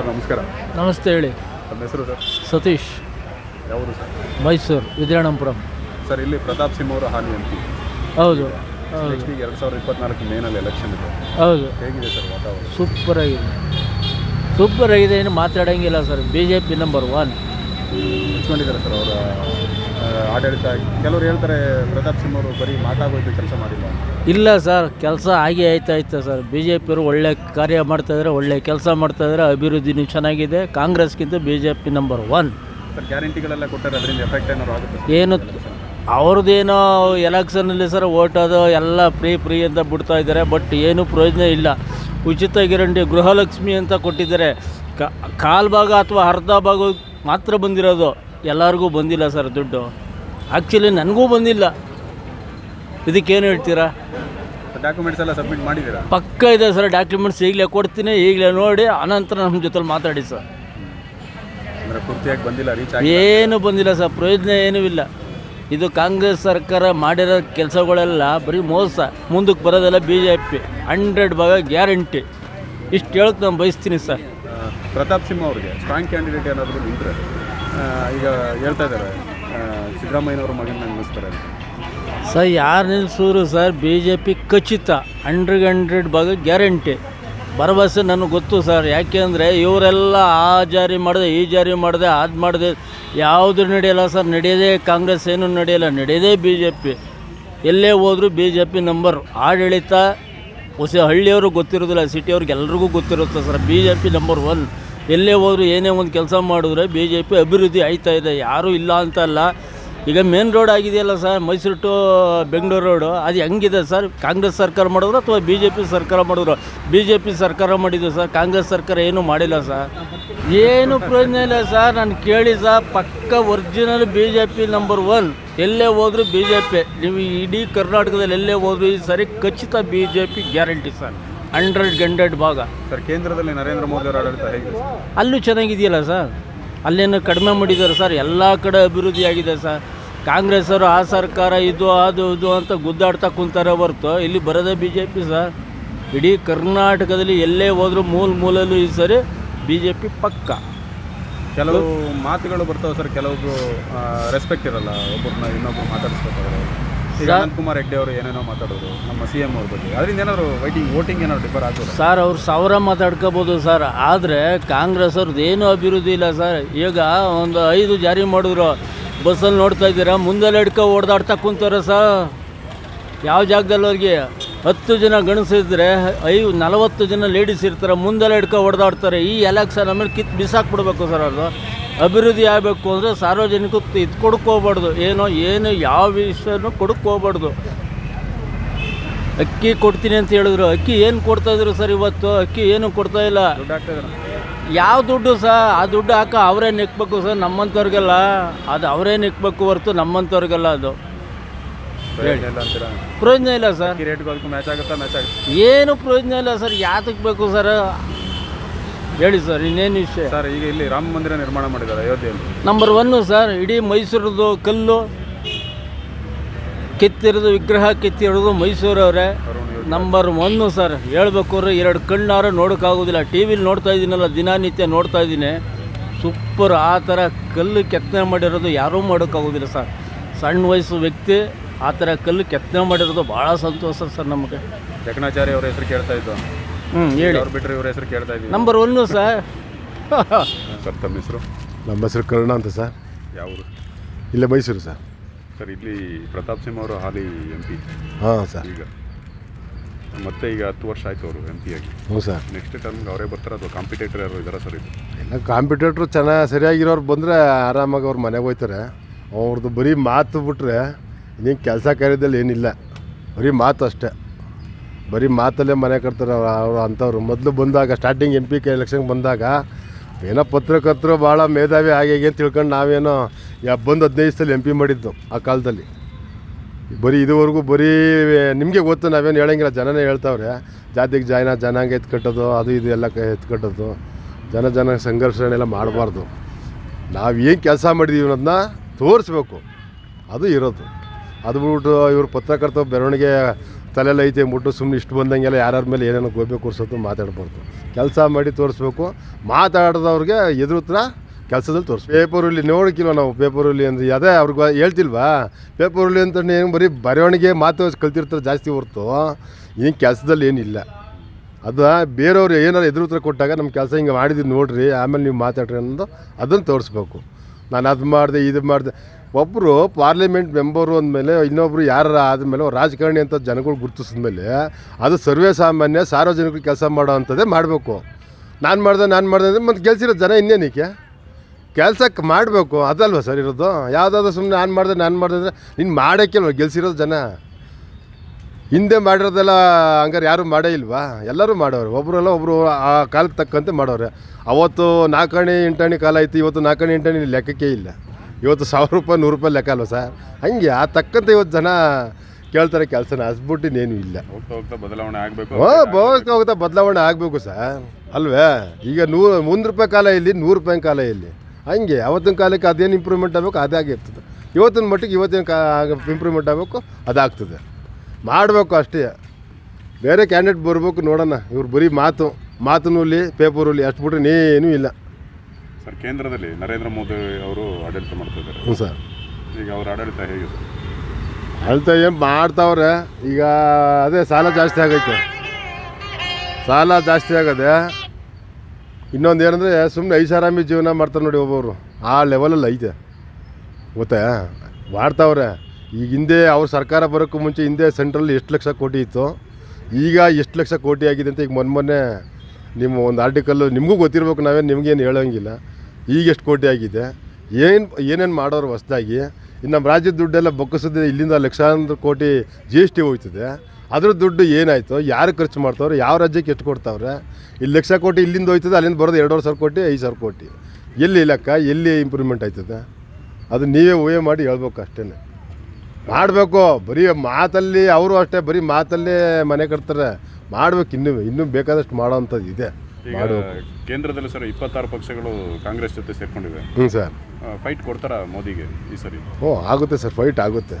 Sir ನಮಸ್ಕಾರ. ನಮಸ್ತೆ ಹೇಳಿ. ನಮ್ಮ ಹೆಸರು ಸರ್? ಸತೀಶ್. ಯಾವುದು ಸರ್? ಮೈಸೂರು ವಿದ್ಯಾಣಂಪುರಂ ಸರ್ ಇಲ್ಲಿ ಪ್ರತಾಪ್ ಸಿಂಹ ಅವರು ಹಾನಿ ಅಂತ. ಹೌದು ನೆಕ್ಸ್ಟ್ ಈಗ ಎರಡು ಸಾವಿರದ ಇಪ್ಪತ್ನಾಲ್ಕು ಮೇನಲ್ಲಿ ಎಲೆಕ್ಷನ್ ಇದೆ. ಹೌದು. ಹೇಗಿದೆ ಸರ್ ವಾತಾವರಣ? ಸೂಪರ್ ಆಗಿದೆ. ಸೂಪರ್ ಆಗಿದೆ ಏನು ಮಾತಾಡೋಂಗಿಲ್ಲ sir. B J P number one sir ಅವರ ಆಡಳಿತ ಕೆಲವರು ಹೇಳ್ತಾರೆ ಪ್ರತಾಪ್ ಸಿಂಹ ಅವರು ಬರೀ ಮಾತಾಗೋಯ್ತು ಕೆಲಸ ಮಾಡಿಲ್ಲ ಇಲ್ಲ ಸರ್ ಕೆಲಸ ಹಾಗೆ ಆಯ್ತಾ ಇತ್ತು ಸರ್. ಬಿ ಜೆ ಪಿಯವರು ಒಳ್ಳೆ ಕಾರ್ಯ ಮಾಡ್ತಾಯಿದ್ರೆ ಒಳ್ಳೆ ಕೆಲಸ ಮಾಡ್ತಾಯಿದ್ರೆ ಅಭಿವೃದ್ಧಿನೂ ಚೆನ್ನಾಗಿದೆ. ಕಾಂಗ್ರೆಸ್ಗಿಂತ B J P number one sir ಗ್ಯಾರಂಟಿಗಳೆಲ್ಲ ಕೊಟ್ಟರೆ ಅದರಿಂದ ಎಫೆಕ್ಟ್ ಏನಾದ್ರು ಆಗುತ್ತೆ? ಏನು ಅವ್ರದ್ದೇನೋ ಎಲೆಕ್ಷನಲ್ಲಿ ಸರ್ ಓಟ್ ಅದು ಎಲ್ಲ ಫ್ರೀ ಫ್ರೀ ಅಂತ ಬಿಡ್ತಾ ಇದ್ದಾರೆ ಬಟ್ ಏನೂ ಪ್ರಯೋಜನ ಇಲ್ಲ. ಉಚಿತ ಗ್ಯಾರಂಟಿ ಗೃಹಲಕ್ಷ್ಮಿ ಅಂತ ಕೊಟ್ಟಿದ್ದಾರೆ. ಕಾಲು ಭಾಗ ಅಥವಾ ಅರ್ಧ ಭಾಗ ಮಾತ್ರ ಬಂದಿರೋದು. ಎಲ್ಲರಿಗೂ ಬಂದಿಲ್ಲ ಸರ್ ದುಡ್ಡು. ಆ್ಯಕ್ಚುಲಿ ನನಗೂ ಬಂದಿಲ್ಲ. ಇದಕ್ಕೇನು ಹೇಳ್ತೀರಾ? ಡಾಕ್ಯುಮೆಂಟ್ಸ್ ಎಲ್ಲ ಸಬ್ಮಿಟ್ ಮಾಡಿದ್ದೀರಾ? ಪಕ್ಕ ಇದೆ ಸರ್ ಡಾಕ್ಯುಮೆಂಟ್ಸ್ ಈಗಲೇ ಕೊಡ್ತೀನಿ ಈಗಲೇ ನೋಡಿ ಅನಂತರ ನಮ್ಮ ಜೊತೆಲಿ ಮಾತಾಡಿ ಸರ್. ಅಂದರೆ ಪೂರ್ತಿಯಾಗಿ ಬಂದಿಲ್ಲ ರೀಚ್ ಆಗಿ ಏನು ಬಂದಿಲ್ಲ ಸರ್ ಪ್ರಯೋಜನ ಏನೂ ಇಲ್ಲ. ಇದು ಕಾಂಗ್ರೆಸ್ ಸರ್ಕಾರ ಮಾಡಿರೋ ಕೆಲಸಗಳೆಲ್ಲ ಬರೀ ಮೋಸ. ಮುಂದಕ್ಕೆ ಬರೋದೆಲ್ಲ ಬಿ ಜೆ ಪಿ ಹಂಡ್ರೆಡ್ ಭಾಗ ಗ್ಯಾರಂಟಿ ಇಷ್ಟು ಹೇಳಕ್ಕೆ ನಾನು ಬಯಸ್ತೀನಿ ಸರ್. ಪ್ರತಾಪ್ ಸಿಂಹ ಅವರಿಗೆ ಸ್ಟ್ರಾಂಗ್ ಕ್ಯಾಂಡಿಡೇಟ್ ಏನಾದರೂ ನಿಂತರೆ ಈಗ ಹೇಳ್ತಾ ಇದ್ದಾರೆ ಸಿದ್ದರಾಮಯ್ಯನವ್ರ ಮಗನ ನಿಲ್ಲಿಸ್ತಾರೆ ಸರ್, ಯಾರು ನಿಲ್ಲಿಸಿದ್ರು ಸರ್ ಬಿ ಜೆ ಪಿ ಖಚಿತ ಹಂಡ್ರೆಡ್ ಹಂಡ್ರೆಡ್ ಭಾಗ ಗ್ಯಾರಂಟಿ. ಭರವಸೆ ನನಗೆ ಗೊತ್ತು ಸರ್ ಯಾಕೆ ಅಂದರೆ ಇವರೆಲ್ಲ ಆ ಜಾರಿ ಮಾಡಿದೆ, ಈ ಜಾರಿ ಮಾಡಿದೆ ಅದು ಮಾಡಿದೆ, ಯಾವುದು ನಡೆಯಲ್ಲ ಸರ್, ನಡೆಯೋದೇ ಕಾಂಗ್ರೆಸ್ ಏನು ನಡೆಯಲ್ಲ, ನಡೆಯೋದೇ ಬಿ ಜೆ ಪಿ ಎಲ್ಲೇ ಹೋದರೂ ಬಿ ಜೆ ಪಿ ನಂಬರ್ ಆಡಳಿತ ಹೊಸ ಹಳ್ಳಿಯವರು ಗೊತ್ತಿರೋದಿಲ್ಲ, ಸಿಟಿಯವ್ರಿಗೆ ಎಲ್ರಿಗೂ ಗೊತ್ತಿರುತ್ತೆ sir B J P number one. ಎಲ್ಲೇ ಹೋದರೂ ಏನೇ ಒಂದು ಕೆಲಸ ಮಾಡಿದ್ರೆ ಬಿ ಜೆ ಪಿ ಅಭಿವೃದ್ಧಿ ಆಯ್ತಾ ಇದೆ. ಯಾರೂ ಇಲ್ಲ ಅಂತ ಅಲ್ಲ. ಈಗ ಮೇನ್ ರೋಡ್ ಆಗಿದೆಯಲ್ಲ sir, Mysuru to Bengaluru road ಅದು ಹೆಂಗಿದೆ ಸರ್? ಕಾಂಗ್ರೆಸ್ ಸರ್ಕಾರ ಮಾಡಿದ್ರು ಅಥವಾ ಬಿ ಜೆ ಪಿ ಸರ್ಕಾರ ಮಾಡಿದ್ರು? ಬಿ ಜೆ ಪಿ ಸರ್ಕಾರ ಮಾಡಿದ್ರು ಸರ್, ಕಾಂಗ್ರೆಸ್ ಸರ್ಕಾರ ಏನೂ ಮಾಡಿಲ್ಲ ಸರ್. ಏನು ಪ್ರಯೋಜನ ಇಲ್ಲ ಸರ್, ನಾನು ಕೇಳಿ ಸರ್, ಪಕ್ಕ original B J P number one ಎಲ್ಲೇ ಹೋದರೂ ಬಿ ಜೆ ಪಿ ನೀವು ಇಡೀ ಕರ್ನಾಟಕದಲ್ಲಿ ಎಲ್ಲೇ ಹೋದರೂ ಈ ಸರಿ ಖಚಿತ B J P guarantee sir. Hundred hundred ಭಾಗ. ಸರ್ ಕೇಂದ್ರದಲ್ಲಿ ನರೇಂದ್ರ ಮೋದಿ ಅವರ ಆಡಳಿತ ಹೇಗಿದೆ? ಸರ್? ಅಲ್ಲೂ ಚೆನ್ನಾಗಿದೆಯಲ್ಲ ಸರ್? ಅಲ್ಲೇನು ಕಡಿಮೆ ಮಾಡಿದ್ದಾರೆ ಸರ್? ಎಲ್ಲ ಕಡೆ ಅಭಿವೃದ್ಧಿ ಆಗಿದೆ ಸರ್. ಕಾಂಗ್ರೆಸ್ ಅವರು ಆ ಸರ್ಕಾರ ಇದು ಅದು ಇದು ಅಂತ ಗುದ್ದಾಡ್ತಾ ಕುಂತಾರೆ ಹೊರತು ಇಲ್ಲಿ ಬರೋದೇ ಬಿ ಜೆ ಪಿ ಸರ್. ಇಡೀ ಕರ್ನಾಟಕದಲ್ಲಿ ಎಲ್ಲೇ ಹೋದರೂ ಮೂಲ ಮೂಲಲ್ಲೂ ಈ ಸರಿ ಬಿ ಜೆ ಪಿ ಪಕ್ಕ. ಕೆಲವು ಮಾತುಗಳು ಬರ್ತಾವೆ ಸರ್ ಕೆಲವು ರೆಸ್ಪೆಕ್ಟ್ ಇರಲ್ಲ ಒಬ್ಬರನ್ನ ಇನ್ನೊಬ್ರು ಮಾತಾಡಿಸ್ಬೇಕಾದ್ರೆ. ಈಗ ಅನಂತ್ ಕುಮಾರ್ ರೆಡ್ಡಿ ಅವರು ಏನೇನೋ ಮಾತಾಡೋದು ನಮ್ಮ ಸಿ ಎಂ ಅವ್ರ ಬಗ್ಗೆ. ಅದರಿಂದ ಏನಾದ್ರು ವೈಟಿಂಗ್ ವೋಟಿಂಗ್ ಏನಾದ್ರು ಡಿಫರ್ ಸರ್ ಅವ್ರು ಸಾವಿರ ಮಾತಾಡ್ಕೋಬೋದು ಸರ್. ಆದರೆ ಕಾಂಗ್ರೆಸ್ ಅವ್ರದ್ದು ಏನೂ ಅಭಿವೃದ್ಧಿ ಇಲ್ಲ ಸರ್. ಈಗ ಒಂದು ಐದು ಜಾರಿ ಮಾಡಿದ್ರು. ಬಸ್ಸಲ್ಲಿ ನೋಡ್ತಾ ಇದ್ದೀರಾ? ಮುಂದೆಲ್ಲ ಹಿಡ್ಕೊ ಓಡ್ದಾಡ್ತಾ ಕುಂತಾರೆ ಸರ್. ಯಾವ ಜಾಗದಲ್ಲಿ ಅವ್ರಿಗೆ? ಹತ್ತು ಜನ ಗಣಸಿದ್ರೆ ಐ ನಲವತ್ತು ಜನ ಲೇಡೀಸ್ ಇರ್ತಾರೆ. ಮುಂದೆಲ್ಲ ಹಿಡ್ಕೊ ಹೊಡೆದಾಡ್ತಾರೆ ಈ ಎಲೆಕ್ಷನ್ ಆಮೇಲೆ ಕಿತ್ತು ಬಿಸಾಕ್ಬಿಡ್ಬೇಕು ಸರ್ ಅದು ಅಭಿವೃದ್ಧಿ ಆಗಬೇಕು ಅಂದರೆ ಸಾರ್ವಜನಿಕಕ್ಕೆ ಇದು ಕೊಡ್ಕೋಬಾರ್ದು. ಏನೋ ಏನು ಯಾವ ವಿಷಯನೂ ಕೊಡ್ಕೋಬಾರ್ದು. ಅಕ್ಕಿ ಕೊಡ್ತೀನಿ ಅಂತ ಹೇಳಿದ್ರು. ಅಕ್ಕಿ ಏನು ಕೊಡ್ತಾ ಇದ್ರು ಸರ್ ಇವತ್ತು? ಅಕ್ಕಿ ಏನು ಕೊಡ್ತಾ ಇಲ್ಲ? ಯಾವ ದುಡ್ಡು ಸರ್? ಆ ದುಡ್ಡು ಹಾಕ ಅವರೇ ನೆಕ್ಬೇಕು ಸರ್ ನಮ್ಮಂಥವ್ರಿಗೆಲ್ಲ. ಅದು ಅವರೇ ನೆಕ್ಬೇಕು ಹೊರತು ನಮ್ಮಂಥವ್ರಿಗೆಲ್ಲ ಅದು. ಪ್ರಯೋಜನ ಇಲ್ಲ ಸರ್. ಅಕ್ಕಿ ಮ್ಯಾಚ್ ಆಗುತ್ತಾ? ಮ್ಯಾಚ್ ಆಗುತ್ತೆ? ಏನು ಪ್ರಯೋಜನ ಇಲ್ಲ ಸರ್. ಯಾತಕ್ಕೆ ಬೇಕು ಸರ್? ಹೇಳಿ ಸರ್ ಇನ್ನೇನು ವಿಷಯ? ಸರ್ ಈಗ ಇಲ್ಲಿ ರಾಮ ಮಂದಿರ ನಿರ್ಮಾಣ ಮಾಡಿದ್ದಾರೆ ಅಯೋಧ್ಯೆಯಲ್ಲಿ ನಂಬರ್ ಒನ್ನು ಸರ್ ಇಡೀ ಮೈಸೂರದು ಕಲ್ಲು ಕೆತ್ತಿರೋದು ವಿಗ್ರಹ ಕೆತ್ತಿರೋದು ಮೈಸೂರವ್ರೆ. ನಂಬರ್ ಒನ್ನು ಸರ್ ಹೇಳ್ಬೇಕು ಅಂದ್ರೆ ಎರಡು ಕಣ್ಣಾರ ನೋಡೋಕ್ಕಾಗೋದಿಲ್ಲ. ಟಿ ವಿಲಿ ನೋಡ್ತಾ ಇದ್ದೀನಲ್ಲ ದಿನನಿತ್ಯ ನೋಡ್ತಾ ಇದ್ದೀನಿ ಸೂಪರ್ ಆ ಥರ ಕಲ್ಲು ಕೆತ್ತನೆ ಮಾಡಿರೋದು ಯಾರೂ ಮಾಡೋಕ್ಕಾಗೋದಿಲ್ಲ ಸರ್. ಸಣ್ಣ ವಯಸ್ಸು ವ್ಯಕ್ತಿ ಆ ಥರ ಕಲ್ಲು ಕೆತ್ತನೆ ಮಾಡಿರೋದು ಭಾಳ ಸಂತೋಷ ಸರ್ ನಮಗೆ. ಜಕಣಾಚಾರ್ಯ ಅವರ ಹೆಸರು ಕೇಳ್ತಾ ಇದ್ದು. ಹ್ಞೂ ಹೇಳಿ. ಅವ್ರು ಬಿಟ್ಟರೆ ಇವ್ರ ಹೆಸರು ಕೇಳ್ತಾ ಇದ್ದೀವಿ ನಂಬರ್ ಒನ್ನು ಸರ್ ಸರ್ ತಮ್ಮ ಹೆಸರು? ನಮ್ಮ ಹೆಸರು ಕರುಣ ಅಂತ ಸರ್. ಯಾವುದು ಇಲ್ಲೇ ಮೈಸೂರು ಸರ್. ಸರ್ ಇಲ್ಲಿ ಪ್ರತಾಪ್ ಸಿಂಹ ಅವರು ಹಾಲಿ ಎಂ ಪಿ ಹಾಂ ಸರ್. ಈಗ ಮತ್ತೆ ಈಗ ಹತ್ತು ವರ್ಷ ಆಯ್ತು ಅವರು ಎಂ ಪಿ ಆಗಿ. ಹ್ಞೂ ಸರ್. ನೆಕ್ಸ್ಟ್ ಟರ್ಮ್ಗೆ ಅವರೇ ಬರ್ತಾರೆ ಅಥವಾ ಕಾಂಪಿಟೇಟರ್ ಯಾರು ಇದ್ದಾರೆ ಸರ್ ಇದು ಎಲ್ಲ ಕಾಂಪಿಟೇಟ್ರು ಚೆನ್ನಾಗಿ ಸರಿಯಾಗಿರೋರು ಬಂದರೆ ಆರಾಮಾಗಿ ಅವ್ರ ಮನೆಗೆ ಹೋಗ್ತಾರೆ ಅವ್ರದ್ದು ಬರೀ ಮಾತು ಬಿಟ್ಟರೆ ಇನ್ನೇನು ಕೆಲಸ ಕಾರ್ಯದಲ್ಲಿ ಏನಿಲ್ಲ. ಬರೀ ಮಾತು ಅಷ್ಟೇ. ಬರೀ ಮಾತಲ್ಲೇ ಮನೆ ಕಟ್ತಾರೆ ಅವ್ರು ಅವ್ರು ಅಂಥವ್ರು. ಮೊದಲು ಬಂದಾಗ ಸ್ಟಾರ್ಟಿಂಗ್ ಎಂ ಪಿ ಕೆ ಎಲೆಕ್ಷನ್ಗೆ ಬಂದಾಗ, ಏನೋ ಪತ್ರಕರ್ತರು ಭಾಳ ಮೇಧಾವಿ ಹಾಗೆ ಅಂತ ತಿಳ್ಕೊಂಡು ನಾವೇನೋ ಯಾ ಬಂದು ಹದಿನೈದು ಸಲ ಎಂ ಪಿ ಮಾಡಿದ್ದು ಆ ಕಾಲದಲ್ಲಿ. ಬರೀ ಇದುವರೆಗೂ ಬರೀ, ನಿಮಗೆ ಗೊತ್ತು, ನಾವೇನು ಹೇಳಂಗಿಲ್ಲ. ಜನನೇ ಹೇಳ್ತಾವ್ರೆ, ಜಾತಿಗೆ ಜಾಯ್ನ, ಜನಾಂಗ ಎತ್ಕಟ್ಟೋದು ಅದು ಇದು ಎಲ್ಲ ಎತ್ಕಟ್ಟೋದು ಜನ ಜನ ಸಂಘರ್ಷಣೆಲ್ಲ ಮಾಡಬಾರ್ದು. ನಾವು ಏನು ಕೆಲಸ ಮಾಡಿದ್ದೀವಿ ಅನ್ನೋದನ್ನ ತೋರಿಸ್ಬೇಕು. ಅದು ಇರೋದು. ಅದು ಬಿಟ್ಬಿಟ್ಟು ಇವರು ಪತ್ರಕರ್ತ ಬೆರವಣಿಗೆ ತಲೆಯಲ್ಲಿ ಐತೆ ಅಂದ್ಬಿಟ್ಟು ಸುಮ್ಮನೆ ಇಷ್ಟು ಬಂದಂಗೆಲ್ಲ ಯಾರ್ಯಾರ ಮೇಲೆ ಏನೇನೋ ಗೋಬೆ ಕೂರಿಸೋದು ಮಾತಾಡ್ಬಾರ್ದು. ಕೆಲಸ ಮಾಡಿ ತೋರಿಸ್ಬೇಕು. ಮಾತಾಡಿದವ್ರಿಗೆ ಎದುರುತ್ರ ಕೆಲಸದಲ್ಲಿ ತೋರಿಸ್ ಪೇಪರಲ್ಲಿ ನೋಡಕ್ಕಿಲ್ವ ನಾವು? ಪೇಪರಲ್ಲಿ ಅಂದರೆ ಅದೇ ಅವ್ರಿಗೆ ಹೇಳ್ತಿಲ್ವಾ? ಪೇಪರಲ್ಲಿ ಅಂತ ಏನು ಬರೀ ಬರವಣಿಗೆ ಮಾತು ಕಲ್ತಿರ್ತಾರೆ ಜಾಸ್ತಿ ಹೊರ್ತು. ಏನು ಕೆಲಸದಲ್ಲಿ ಏನಿಲ್ಲ. ಅದು ಬೇರೆಯವ್ರು ಏನಾರು ಎದುರು ಉತ್ತರ ಕೊಟ್ಟಾಗ ನಮ್ಮ ಕೆಲಸ ಹಿಂಗೆ ಮಾಡಿದ್ದು ನೋಡ್ರಿ, ಆಮೇಲೆ ನೀವು ಮಾತಾಡ್ರಿ ಅನ್ನೋದು ಅದನ್ನು ತೋರಿಸ್ಬೇಕು. ನಾನು ಅದು ಮಾಡಿದೆ, ಇದು ಮಾಡಿದೆ. ಒಬ್ಬರು ಪಾರ್ಲಿಮೆಂಟ್ ಮೆಂಬರು ಅಂದಮೇಲೆ ಇನ್ನೊಬ್ಬರು ಯಾರು ಆದಮೇಲೆ ರಾಜಕಾರಣಿ ಅಂತ ಜನಗಳು ಗುರುತಿಸಿದ್ಮೇಲೆ ಅದು ಸರ್ವೇ ಸಾಮಾನ್ಯ ಸಾರ್ವಜನಿಕರು ಕೆಲಸ ಮಾಡೋ ಅಂಥದ್ದೇ ಮಾಡಬೇಕು. ನಾನು ಮಾಡಿದೆ ನಾನು ಮಾಡಿದೆ ಅಂದರೆ ಮತ್ತು ಗೆಲ್ಸಿರೋ ಜನ ಇನ್ನೇನಕ್ಕೆ ಕೆಲಸಕ್ಕೆ ಮಾಡಬೇಕು, ಅದಲ್ವ ಸರ್ ಇರೋದು? ಯಾವುದಾದ್ರು ಸುಮ್ಮನೆ ನಾನು ಮಾಡಿದೆ ನಾನು ಮಾಡಿದೆ ಅಂದರೆ ನೀನು ಮಾಡೋಕ್ಕಿಲ್ವ ಗೆಲ್ಸಿರೋದು ಜನ? ಹಿಂದೆ ಮಾಡಿರೋದೆಲ್ಲ ಹಂಗಾರೆ ಯಾರು ಮಾಡೇ ಇಲ್ವಾ? ಎಲ್ಲರೂ ಮಾಡೋರು ಒಬ್ಬರೆಲ್ಲ ಒಬ್ಬರು ಆ ಕಾಲಕ್ಕೆ ತಕ್ಕಂತೆ ಮಾಡೋರೆ ಅವತ್ತು ನಾಲ್ಕಣಿ ಎಂಟಣಿ ಕಾಲ ಐತಿ ಇವತ್ತು ನಾಲ್ಕಣಿ ಎಂಟಣಿ ಲೆಕ್ಕಕ್ಕೆ ಇಲ್ಲ. ಇವತ್ತು ಸಾವಿರ ರೂಪಾಯಿ ನೂರು ರೂಪಾಯಿ ಲೆಕ್ಕ ಅಲ್ವ ಸರ್? ಹಂಗೆ ಆ ತಕ್ಕಂತೆ ಇವತ್ತು ಜನ ಕೇಳ್ತಾರೆ ಕೆಲಸನ ಹಸ್ಬಿಟ್ಟು ಇನ್ನೇನು ಇಲ್ಲ. ಹೋಗ್ತಾ ಹೋಗ್ತಾ ಬದಲಾವಣೆ ಆಗಬೇಕು. ಹೋ ಹೋಗ್ತಾ ಹೋಗ್ತಾ ಬದಲಾವಣೆ ಆಗಬೇಕು ಸರ್. ಅಲ್ವೇ? ಈಗ ನೂರು ಒಂದು ರೂಪಾಯಿ ಕಾಲ ಇಲ್ಲಿ ನೂರು ರೂಪಾಯಿ ಕಾಲ ಇಲ್ಲಿ. ಹಂಗೆ ಅವತ್ತಿನ ಕಾಲಕ್ಕೆ ಅದೇನು ಇಂಪ್ರೂವ್ಮೆಂಟ್ ಆಗಬೇಕು ಅದೇ ಆಗಿರ್ತದೆ ಇವತ್ತಿನ ಮಟ್ಟಿಗೆ ಇವತ್ತಿನ ಕಾ ಇಂಪ್ರೂವ್ಮೆಂಟ್ ಆಗಬೇಕು ಅದಾಗ್ತದೆ. ಮಾಡಬೇಕು ಅಷ್ಟೇ. ಬೇರೆ ಕ್ಯಾಂಡಿಡೇಟ್ ಬರಬೇಕು ನೋಡೋಣ. ಇವ್ರು ಬರೀ ಮಾತು ಮಾತಿನಲ್ಲಿ ಪೇಪರಲ್ಲಿ ಅಷ್ಟು ಬಿಟ್ರೆ ಏನೂ ಇಲ್ಲ. ಸರ್ ಕೇಂದ್ರದಲ್ಲಿ ನರೇಂದ್ರ ಮೋದಿ ಅವರು ಆಡಳಿತ ಮಾಡ್ತಾ ಇದ್ದಾರೆ. ಹ್ಞೂ ಸರ್. ಈಗ ಅವ್ರ ಆಡಳಿತ ಹೇಗೆ ಸರ್ ಅಳ್ತಾ ಏನು ಮಾಡ್ತಾವ್ರೆ? ಈಗ ಅದೇ ಸಾಲ ಜಾಸ್ತಿ ಆಗೈತೆ. ಸಾಲ ಜಾಸ್ತಿ ಆಗದೆ ಇನ್ನೊಂದು ಏನಂದರೆ ಸುಮ್ಮನೆ ಐಷಾರಾಮಿ ಜೀವನ ಮಾಡ್ತಾರೆ ನೋಡಿ ಒಬ್ಬೊಬ್ರು. ಆ ಲೆವೆಲಲ್ಲಿ ಐತೆ. ಗೊತ್ತಾ? ಮಾಡ್ತಾವ್ರೆ. ಈಗ ಹಿಂದೆ ಅವ್ರ ಸರ್ಕಾರ ಬರೋಕ್ಕೂ ಮುಂಚೆ ಹಿಂದೆ ಸೆಂಟ್ರಲ್ಲಿ ಎಷ್ಟು ಲಕ್ಷ ಕೋಟಿ ಇತ್ತು. ಈಗ ಎಷ್ಟು ಲಕ್ಷ ಕೋಟಿ ಆಗಿದೆ ಅಂತ ಈಗ ಮೊನ್ನೆ ಮೊನ್ನೆ ನಿಮ್ಮ ಒಂದು ಆರ್ಟಿಕಲ್ಲು ನಿಮಗೂ ಗೊತ್ತಿರ್ಬೇಕು ನಾವೇನು ನಿಮಗೇನು ಹೇಳೋಂಗಿಲ್ಲ. ಈಗ ಎಷ್ಟು ಕೋಟಿ ಆಗಿದೆ? ಏನು ಏನೇನು ಮಾಡೋರು ಹೊಸ್ದಾಗಿ? ಇನ್ನು ನಮ್ಮ ರಾಜ್ಯದ ದುಡ್ಡೆಲ್ಲ ಬೊಕ್ಕಸದ ಇಲ್ಲಿಂದ ಲಕ್ಷಾಂತರ ಕೋಟಿ ಜಿ ಎಸ್ ಟಿ ಹೋಗ್ತದೆ. ಅದ್ರ ದುಡ್ಡು ಏನಾಯಿತು? ಯಾರು ಖರ್ಚು ಮಾಡ್ತಾವ್ರೆ? ಯಾವ ರಾಜ್ಯಕ್ಕೆ ಎಷ್ಟು ಕೊಡ್ತಾವ್ರೆ? ಇಲ್ಲಿ ಲಕ್ಷ ಕೋಟಿ ಇಲ್ಲಿಂದ ಹೋಯ್ತದೆ, ಅಲ್ಲಿಂದ ಬರೋದು ಎರಡೂವರೆ ಸಾವಿರ ಕೋಟಿ, ಐದು ಸಾವಿರ ಕೋಟಿ. ಎಲ್ಲಿ ಲೆಕ್ಕ? ಎಲ್ಲಿ ಇಂಪ್ರೂವ್ಮೆಂಟ್ ಆಯ್ತದೆ? ಅದು ನೀವೇ ಊಹೆ ಮಾಡಿ ಹೇಳ್ಬೇಕು ಅಷ್ಟೇ. ಮಾಡಬೇಕು. ಬರೀ ಮಾತಲ್ಲಿ, ಅವರು ಅಷ್ಟೇ ಬರೀ ಮಾತಲ್ಲೇ ಮನೆ ಕಟ್ತಾರೆ. ಮಾಡ್ಬೇಕು. ಇನ್ನೂ ಇನ್ನೂ ಬೇಕಾದಷ್ಟು ಮಾಡೋವಂಥದ್ದು ಇದೆ. ಈಗ ಕೇಂದ್ರದಲ್ಲಿ ಸರ್ ಇಪ್ಪತ್ತಾರು ಪಕ್ಷಗಳು ಕಾಂಗ್ರೆಸ್ ಜೊತೆ ಸೇರ್ಕೊಂಡಿವೆ. ಹ್ಞೂ ಸರ್. ಫೈಟ್ ಕೊಡ್ತಾರಾ ಮೋದಿಗೆ ಈ ಸರಿ? ಓ ಆಗುತ್ತೆ ಸರ್ ಫೈಟ್ ಆಗುತ್ತೆ.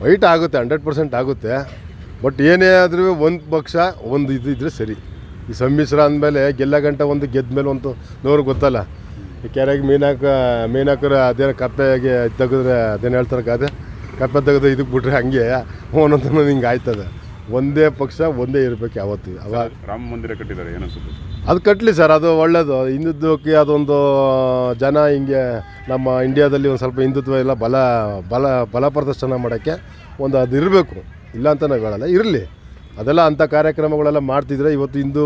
ಫೈಟ್ ಆಗುತ್ತೆ ಹಂಡ್ರೆಡ್ ಪರ್ಸೆಂಟ್ ಆಗುತ್ತೆ. ಬಟ್ ಏನೇ ಆದ್ರೂ ಒಂದು ಪಕ್ಷ ಒಂದು ಇದು ಇದ್ರೆ ಸರಿ. ಈ ಸಮ್ಮಿಶ್ರ ಅಂದಮೇಲೆ ಗೆಲ್ಲ ಗಂಟೆ ಒಂದು ಗೆದ್ದ ಮೇಲೆ ಒಂದು ನೋರು ಗೊತ್ತಲ್ಲ. ಈ ಕೆರೆಗೆ ಮೀನಾಕ ಮೀನಾಕರ ಅದೇನು ಕಪ್ಪೆಗೆ ತೆಗೆದ್ರೆ ಅದೇನು ಹೇಳ್ತಾರೆ ಕಾದೆ ಕಪ್ಪೆ ತೆಗೆದು ಇದಕ್ಕೆ ಬಿಟ್ರೆ ಹಂಗೆ. ಒಂದೊಂದು ಹಿಂಗೆ ಆಯ್ತದೆ. ಒಂದೇ ಪಕ್ಷ ಒಂದೇ ಇರಬೇಕು ಯಾವತ್ತು. ಅವಾಗ ರಾಮ ಮಂದಿರ ಕಟ್ಟಿದ್ದಾರೆ ಏನನ್ಸುತ್ತೆ ಅದು ಕಟ್ಟಲಿ ಸರ್ ಅದು ಒಳ್ಳೇದು. ಹಿಂದುತ್ವಕ್ಕೆ ಅದೊಂದು ಜನ ಹಿಂಗೆ ನಮ್ಮ ಇಂಡಿಯಾದಲ್ಲಿ ಒಂದು ಸ್ವಲ್ಪ ಹಿಂದುತ್ವ ಎಲ್ಲ ಬಲ ಬಲ ಬಲ ಪ್ರದರ್ಶನ ಮಾಡೋಕ್ಕೆ ಒಂದು ಅದು ಇರಬೇಕು. ಇಲ್ಲ ಅಂತ ನಾವು ಹೇಳಲ್ಲ ಇರಲಿ. ಅದೆಲ್ಲ ಅಂಥ ಕಾರ್ಯಕ್ರಮಗಳೆಲ್ಲ ಮಾಡ್ತಿದ್ರೆ ಇವತ್ತು ಹಿಂದೂ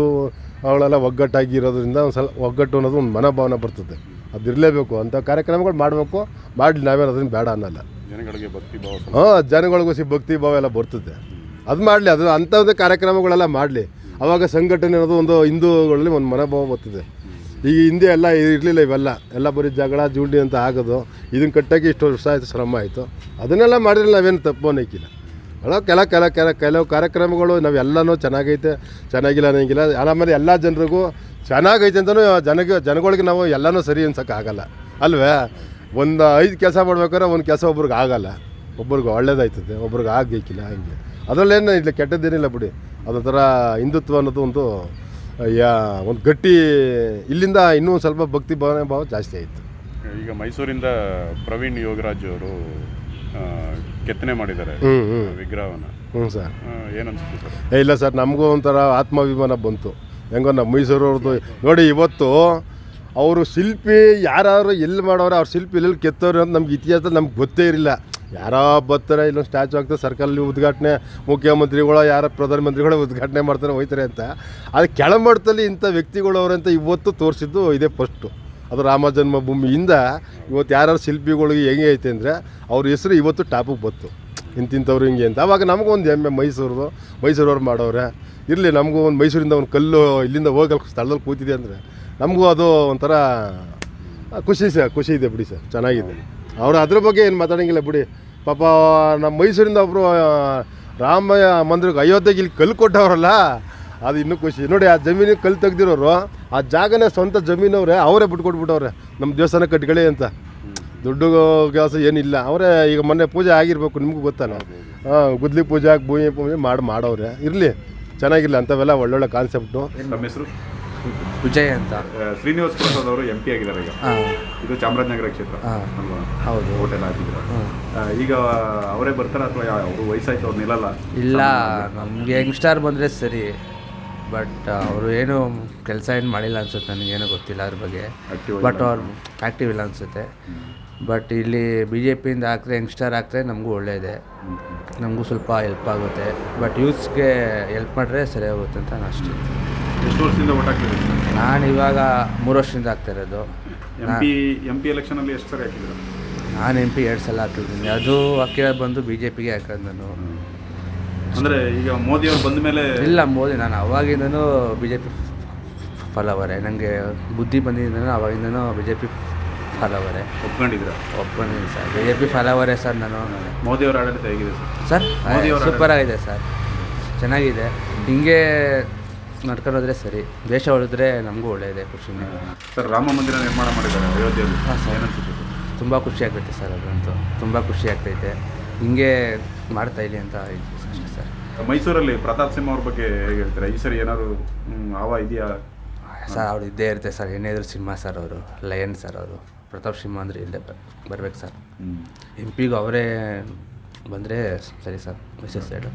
ಅವಳೆಲ್ಲ ಒಗ್ಗಟ್ಟಾಗಿ ಇರೋದ್ರಿಂದ ಒಂದು ಸ್ವಲ್ಪ ಒಗ್ಗಟ್ಟು ಅನ್ನೋದು ಒಂದು ಮನೋಭಾವನೆ ಬರ್ತದೆ. ಅದು ಇರಲೇಬೇಕು ಅಂಥ ಕಾರ್ಯಕ್ರಮಗಳು ಮಾಡಬೇಕು. ಮಾಡಲಿ ನಾವೇನು ಅದನ್ನು ಬೇಡ ಅನ್ನಲ್ಲ. ಜನಗಳಿಗೆ ಭಕ್ತಿ ಭಾವ ಹಾಂ ಜನಗಳಿಗೋಸಿ ಭಕ್ತಿ ಭಾವ ಎಲ್ಲ ಬರ್ತದೆ. ಅದು ಮಾಡಲಿ ಅದು ಅಂಥದ್ದೇ ಕಾರ್ಯಕ್ರಮಗಳೆಲ್ಲ ಮಾಡಲಿ. ಅವಾಗ ಸಂಘಟನೆ ಅನ್ನೋದು ಒಂದು ಹಿಂದೂಗಳಲ್ಲಿ ಒಂದು ಮನೋಭಾವ ಬರ್ತಿದೆ. ಈಗ ಹಿಂದೆ ಎಲ್ಲ ಇರಲಿಲ್ಲ ಇವೆಲ್ಲ. ಎಲ್ಲ ಬರೀ ಜಗಳ, ಜೂಂಡಿ ಅಂತ ಆಗೋದು. ಇದನ್ನು ಕಟ್ಟೋಕ್ಕೆ ಇಷ್ಟು ವರ್ಷ ಆಯಿತು, ಶ್ರಮ ಆಯಿತು. ಅದನ್ನೆಲ್ಲ ಮಾಡಿದ್ರೆ ನಾವೇನು ತಪ್ಪು ಅನ್ನೋಕ್ಕಿಲ್ಲ. ಅಲ್ಲ ಕೆಲ ಕೆಲ ಕೆಲ, ಕೆಲವು ಕಾರ್ಯಕ್ರಮಗಳು ನಾವೆಲ್ಲನೂ ಚೆನ್ನಾಗೈತೆ, ಚೆನ್ನಾಗಿಲ್ಲ ಅನ್ನೋಂಗಿಲ್ಲ. ಆಮೇಲೆ ಎಲ್ಲ ಜನರಿಗೂ ಚೆನ್ನಾಗೈತೆ ಅಂತಲೂ ಜನಗೆ ಜನಗಳಿಗೆ ನಾವು ಎಲ್ಲನೂ ಸರಿ ಅನ್ಸೋಕ್ಕಾಗಲ್ಲ. ಅಲ್ವೇ? ಒಂದು ಐದು ಕೆಲಸ ಮಾಡ್ಬೇಕಾದ್ರೆ ಒಂದು ಕೆಲಸ ಒಬ್ರಿಗೆ ಆಗಲ್ಲ. ಒಬ್ರಿಗೆ ಒಳ್ಳೇದಾಯ್ತದೆ, ಒಬ್ರಿಗೆ ಆಗಬೇಕಿಲ್ಲ, ಹಂಗೆ. ಅದರಲ್ಲೇನು ಇಲ್ಲ ಕೆಟ್ಟದ್ದೇನಿಲ್ಲ ಬಿಡಿ. ಅದೊಂಥರ ಹಿಂದುತ್ವ ಅನ್ನೋದು ಒಂದು ಯಾ ಒಂದು ಗಟ್ಟಿ ಇಲ್ಲಿಂದ ಇನ್ನೂ ಸ್ವಲ್ಪ ಭಕ್ತಿ ಭಾವನೆ ಭಾವ ಜಾಸ್ತಿ ಆಯಿತು. ಈಗ ಮೈಸೂರಿಂದ ಪ್ರವೀಣ್ ಯೋಗರಾಜ್ ಅವರು ಕೆತ್ತನೆ ಮಾಡಿದ್ದಾರೆ ಹ್ಞೂ ಹ್ಞೂ ವಿಗ್ರಹವನ್ನು. ಹ್ಞೂ ಸರ್. ಏನನ್ಸುತ್ತೆ ಸರ್? ಏ ಇಲ್ಲ ಸರ್ ನಮಗೂ ಒಂಥರ ಆತ್ಮಾಭಿಮಾನ ಬಂತು. ಹೆಂಗೋ ನಮ್ಮ ಮೈಸೂರವ್ರದ್ದು ನೋಡಿ ಇವತ್ತು ಅವರು ಶಿಲ್ಪಿ ಯಾರಾದರೂ ಎಲ್ಲಿ ಮಾಡೋರು ಅವ್ರ ಶಿಲ್ಪಿ ಎಲ್ಲೆಲ್ಲಿ ಕೆತ್ತವ್ರು ಅಂತ ನಮ್ಗೆ ಇತಿಹಾಸ ನಮ್ಗೆ ಗೊತ್ತೇ ಇರಲಿಲ್ಲ. ಯಾರೋ ಬರ್ತಾರೆ ಇಲ್ಲೊಂದು ಸ್ಟ್ಯಾಚು ಆಗ್ತದೆ ಸರ್ಕಲ್ಲಿ ಉದ್ಘಾಟನೆ, ಮುಖ್ಯಮಂತ್ರಿಗಳು ಯಾರೋ ಪ್ರಧಾನಮಂತ್ರಿಗಳು ಉದ್ಘಾಟನೆ ಮಾಡ್ತಾರೆ ಹೋಯ್ತಾರೆ ಅಂತ. ಅದು ಕೆಳಮಟ್ಟದಲ್ಲಿ ಇಂಥ ವ್ಯಕ್ತಿಗಳು ಅವರಂತ ಇವತ್ತು ತೋರಿಸಿದ್ದು ಇದೇ ಫಸ್ಟು ಅದು ರಾಮ ಜನ್ಮಭೂಮಿಯಿಂದ ಇವತ್ತು ಯಾರ್ಯಾರು ಶಿಲ್ಪಿಗಳಿಗೆ ಹೆಂಗೆ ಐತೆ ಅಂದರೆ ಅವ್ರ ಹೆಸರು ಇವತ್ತು ಟಾಪಿಗೆ ಬಂತು. ಇಂತಿಂಥವ್ರು ಹಿಂಗೆ ಅಂತ. ಅವಾಗ ಒಂದು ಹೆಮ್ಮೆ ಮೈಸೂರು ಮೈಸೂರವ್ರು ಮಾಡೋರೆ. ಇರಲಿ, ನಮಗೂ ಒಂದು ಮೈಸೂರಿಂದ ಒಂದು ಕಲ್ಲು ಇಲ್ಲಿಂದ ಹೋಗಲ್ ಸ್ಥಳದಲ್ಲಿ ಕೂತಿದೆ ಅಂದರೆ ನಮಗೂ ಅದು ಒಂಥರ ಖುಷಿ ಸರ್, ಖುಷಿ ಇದೆ ಬಿಡಿ ಸರ್, ಚೆನ್ನಾಗಿದೆ. ಅವರು ಅದ್ರ ಬಗ್ಗೆ ಏನು ಮಾತಾಡೋಂಗಿಲ್ಲ ಬಿಡಿ. ಪಾಪ ನಮ್ಮ ಮೈಸೂರಿಂದ ಒಬ್ಬರು ರಾಮ ಮಂದಿರಕ್ಕೆ ಅಯೋಧ್ಯೆಗೆ ಇಲ್ಲಿ ಕಲ್ಲು ಕೊಟ್ಟವ್ರಲ್ಲ ಅದು ಇನ್ನೂ ಖುಷಿ. ನೋಡಿ ಆ ಜಮೀನಿಗೆ ಕಲ್ಲು ತೆಗ್ದಿರೋರು ಆ ಜಾಗನೇ ಸ್ವಂತ ಜಮೀನವ್ರೆ ಅವರೇ ಬಿಟ್ಕೊಟ್ಬಿಟ್ಟವ್ರೆ. ನಮ್ಮ ದೇವಸ್ಥಾನ ಕಟ್ಕೊಳ್ಳಿ ಅಂತ. ದುಡ್ಡು ಕೆಲಸ ಏನಿಲ್ಲ. ಅವರೇ ಈಗ ಮೊನ್ನೆ ಪೂಜೆ ಆಗಿರ್ಬೇಕು ನಿಮಗೂ ಗೊತ್ತಲ್ಲ. ಹಾಂ ಗುದ್ಲಿ ಪೂಜೆ ಭೂಮಿ ಪೂಜೆ ಮಾಡಿ ಮಾಡೋರೆ ಇರಲಿ ಚೆನ್ನಾಗಿರಲಿ ಅಂಥವೆಲ್ಲ ಒಳ್ಳೊಳ್ಳೆ ಕಾನ್ಸೆಪ್ಟು ನಮ್ಮ ಹೆಸರು? ವಿಜಯ್ ಅಂತ. ಶ್ರೀನಿವಾಸ ಪ್ರಸಾದ್ ಅವರು ಎಂ ಪಿ ಆಗಿದ್ದಾರೆ ಈಗ. ಇದು ಚಾಮರಾಜನಗರ ಕ್ಷೇತ್ರ. ಅಲ್ವಾ ಹೌದು. ಹೋಟೆಲ್ ಹಾಕಿದ್ರು ಈಗ ಅವರೇ ಬರ್ತಾರ ಅಥವಾ ಅವರು ವಯಸ್ಸಾಯ್ತು ಅವ್ರು ನಿಲ್ಲಲ್ಲ? ಇಲ್ಲ ನಮಗೆ ಯಂಗ್ಸ್ಟಾರ್ ಬಂದರೆ ಸರಿ. ಬಟ್ ಅವರು ಏನು ಕೆಲಸ ಏನು ಮಾಡಿಲ್ಲ ಅನ್ಸುತ್ತೆ ನನಗೇನು ಗೊತ್ತಿಲ್ಲ ಅದ್ರ ಬಗ್ಗೆ. ಬಟ್ ಅವ್ರು ಆ್ಯಕ್ಟಿವ್ ಇಲ್ಲ ಅನಿಸುತ್ತೆ. ಬಟ್ ಇಲ್ಲಿ ಬಿ ಜೆ ಪಿಯಿಂದ ಹಾಕಿದ್ರೆ ಯಂಗ್ಸ್ಟಾರ್ ಹಾಕಿದ್ರೆ ನಮಗೂ ಒಳ್ಳೆಯದೆ ನಮಗೂ ಸ್ವಲ್ಪ ಹೆಲ್ಪ್ ಆಗುತ್ತೆ. ಬಟ್ ಯೂತ್ಸ್ಗೆ ಹೆಲ್ಪ್ ಮಾಡಿದ್ರೆ ಸರಿ ಹೋಗುತ್ತೆ ಅಂತ ನಾನು ಅಷ್ಟೇ ಎಷ್ಟು ವರ್ಷದಿಂದ ಓಟ್ ಹಾಕ್ತಿದ್ರು ನಾನು ಇವಾಗ ಮೂರು ವರ್ಷದಿಂದ ಆಗ್ತಾ ಇರೋದು. ಎಂ ಪಿ ಎಂ ಪಿ ಎಲೆಕ್ಷನಲ್ಲಿ ಎಷ್ಟು ಸರಿ ಹಾಕಿದ್ರು? ನಾನು ಎಂ ಪಿ ಎರಡು ಸಲ ಹಾಕಿದ್ದೀನಿ. ಅದು ಹಾಕಿರೋದು ಬಂದು ಬಿ ಜೆ ಪಿಗೆ ಹಾಕಿದ್ ನಾನು. ಅಂದರೆ ಈಗ ಮೋದಿ ಅವರು ಬಂದ ಮೇಲೆ ಇಲ್ಲ ಮೋದಿ ನಾನು ಅವಾಗಿಂದನೂ ಬಿ ಜೆ ಪಿ ಫಾಲೋವರೇ ನನಗೆ ಬುದ್ಧಿ ಬಂದಿದ್ದನೂ ಅವಾಗಿಂದನೂ ಬಿ ಜೆ ಪಿ ಫಾಲೋವರೇ ಒಪ್ಕೊಂಡಿದ್ರು ಒಪ್ಕೊಂಡಿದ್ದೀನಿ ಸರ್. ಬಿ ಜೆ ಪಿ ಫಾಲೋವರೇ ಸರ್ ನಾನು. ಮೋದಿ ಅವರ ಆಡಳಿತ ಹೇಗಿದೆ ಸರ್? ಸರ್ ಸೂಪರ್ ಆಗಿದೆ ಸರ್. ಚೆನ್ನಾಗಿದೆ. ಹಿಂಗೆ ನಡ್ಕೊಂಡು ಹೋದ್ರೆ ಸರಿ. ದೇಶ ಉಳಿದ್ರೆ ನಮಗೂ ಒಳ್ಳೆಯದೆ ಖುಷಿನೇ. ಸರ್ ರಾಮ ಮಂದಿರ ನಿರ್ಮಾಣ ಮಾಡಿದ್ದಾರೆ ಅಯೋಧ್ಯೆಯಲ್ಲಿ. ಹಾಂ ಸರ್. ಏನನ್ಸುತ್ತೆ? ತುಂಬ ಖುಷಿ ಆಗ್ತೈತೆ ಸರ್ ಅದಂತೂ ತುಂಬ ಖುಷಿ ಆಗ್ತೈತೆ. ಹಿಂಗೆ ಮಾಡ್ತಾ ಇಲ್ಲಿ ಅಂತ ಇದ್ವಿ ಅಷ್ಟೇ ಸರ್. ಮೈಸೂರಲ್ಲಿ ಪ್ರತಾಪ್ ಸಿಂಹ ಅವ್ರ ಬಗ್ಗೆ ಹೇಗೆ ಹೇಳ್ತಾರೆ? ಈ ಸರಿ ಏನಾದ್ರು ಆವ ಇದೆಯಾ? ಸರ್ ಅವ್ರು ಇದ್ದೇ ಇರುತ್ತೆ ಸರ್. ಏನೇ ಇದ್ರು ಸಿಂಹ ಸರ್ ಅವರು ಲಯನ್ ಸರ್ ಅವರು. ಪ್ರತಾಪ್ ಸಿಂಹ ಅಂದರೆ ಇಲ್ಲೇ ಬರ್ಬೇಕು ಸರ್. ಎಂ ಪಿಗೂ ಅವರೇ ಬಂದರೆ ಸರಿ ಸರ್ ಮೈಸೂರು ಸೈಡು.